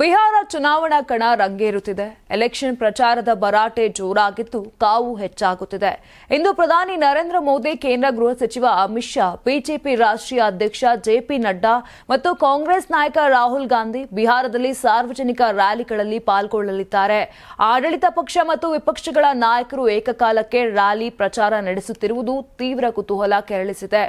ಬಿಹಾರ ಚುನಾವಣಾ ಕಣ ರಂಗೇರುತ್ತಿದೆ. ಎಲೆಕ್ಷನ್ ಪ್ರಚಾರದ ಭರಾಟೆ ಜೋರಾಗಿದ್ದು ಕಾವು ಹೆಚ್ಚಾಗುತ್ತಿದೆ. ಇಂದು ಪ್ರಧಾನಿ ನರೇಂದ್ರ ಮೋದಿ, ಕೇಂದ್ರ ಗೃಹ ಸಚಿವ ಅಮಿತ್ ಶಾ, ಬಿಜೆಪಿ ರಾಷ್ಟ್ರೀಯ ಅಧ್ಯಕ್ಷ ಜೆಪಿ ನಡ್ಡಾ ಮತ್ತು ಕಾಂಗ್ರೆಸ್ ನಾಯಕ ರಾಹುಲ್ ಗಾಂಧಿ ಬಿಹಾರದಲ್ಲಿ ಸಾರ್ವಜನಿಕ ರ್ಯಾಲಿಗಳಲ್ಲಿ ಪಾಲ್ಗೊಳ್ಳಲಿದ್ದಾರೆ. ಆಡಳಿತ ಪಕ್ಷ ಮತ್ತು ವಿಪಕ್ಷಗಳ ನಾಯಕರು ಏಕಕಾಲಕ್ಕೆ ರ್ಯಾಲಿ ಪ್ರಚಾರ ನಡೆಸುತ್ತಿರುವುದು ತೀವ್ರ ಕುತೂಹಲ ಕೆರಳಿಸಿದೆ.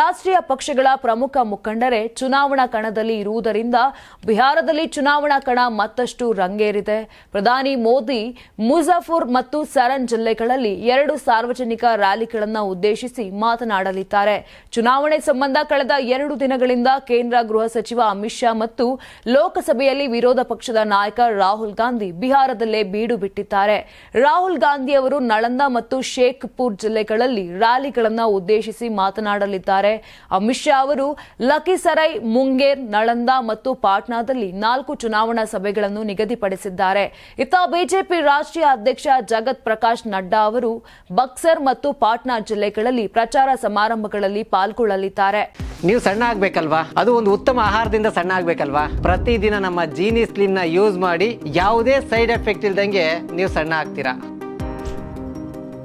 ರಾಷ್ಟ್ರೀಯ ಪಕ್ಷಗಳ ಪ್ರಮುಖ ಮುಖಂಡರೇ ಚುನಾವಣಾ ಕಣದಲ್ಲಿ ಇರುವುದರಿಂದ ಬಿಹಾರದಲ್ಲಿ ಚುನಾವಣಾ ಕಣ ಮತ್ತಷ್ಟು ರಂಗೇರಿದೆ. ಪ್ರಧಾನಿ ಮೋದಿ, ಮುಜಫರ್ ಮತ್ತು ಸರನ್ ಜಿಲ್ಲೆಗಳಲ್ಲಿ ಎರಡು ಸಾರ್ವಜನಿಕ ರ್ಯಾಲಿಗಳನ್ನು ಉದ್ದೇಶಿಸಿ ಮಾತನಾಡಲಿದ್ದಾರೆ. ಚುನಾವಣೆ ಸಂಬಂಧ ಕಳೆದ ಎರಡು ದಿನಗಳಿಂದ ಕೇಂದ್ರ ಗೃಹ ಸಚಿವ ಅಮಿತ್ ಶಾ ಮತ್ತು ಲೋಕಸಭೆಯಲ್ಲಿ ವಿರೋಧ ಪಕ್ಷದ ನಾಯಕ ರಾಹುಲ್ ಗಾಂಧಿ ಬಿಹಾರದಲ್ಲೇ ಬೀಡು ಬಿಟ್ಟಿದ್ದಾರೆ. ರಾಹುಲ್ ಗಾಂಧಿ ಅವರು ನಳಂದ ಮತ್ತು ಶೇಖ್ಪುರ್ ಜಿಲ್ಲೆಗಳಲ್ಲಿ ರ್ಯಾಲಿಗಳನ್ನು ಉದ್ದೇಶಿಸಿ ಮಾತನಾಡಲಿದ್ದಾರೆ. ಅಮಿತ್ ಶಾ ಅವರು ಲಕಿಸರೈ ಮುಂಗೇರ್, ನಳಂದ ಮತ್ತು ಪಾಟ್ನಾದಲ್ಲಿ ನಾಲ್ಕು ಚುನಾವಣಾ ಸಭೆಗಳನ್ನು ನಿಗದಿಪಡಿಸಿದ್ದಾರೆ. ಇತ್ತ ಬಿಜೆಪಿ ರಾಷ್ಟ್ರೀಯ ಅಧ್ಯಕ್ಷ ಜಗತ್ ಪ್ರಕಾಶ್ ನಡ್ಡಾ ಅವರು ಬಕ್ಸರ್ ಮತ್ತು ಪಾಟ್ನಾ ಜಿಲ್ಲೆಗಳಲ್ಲಿ ಪ್ರಚಾರ ಸಮಾರಂಭಗಳಲ್ಲಿ ಪಾಲ್ಗೊಳ್ಳಲಿದ್ದಾರೆ. ನೀವು ಸಣ್ಣ ಆಗ್ಬೇಕಲ್ವಾ? ಅದು ಒಂದು ಉತ್ತಮ ಆಹಾರದಿಂದ ಸಣ್ಣ ಆಗ್ಬೇಕಲ್ವಾ? ಪ್ರತಿದಿನ ನಮ್ಮ ಜೀನಿ ಸ್ಲಿಮ್ನ ಯೂಸ್ ಮಾಡಿ ಯಾವುದೇ ಸೈಡ್ ಎಫೆಕ್ಟ್ ಇಲ್ದಂಗೆ ನೀವು ಸಣ್ಣ ಆಗ್ತೀರಾ?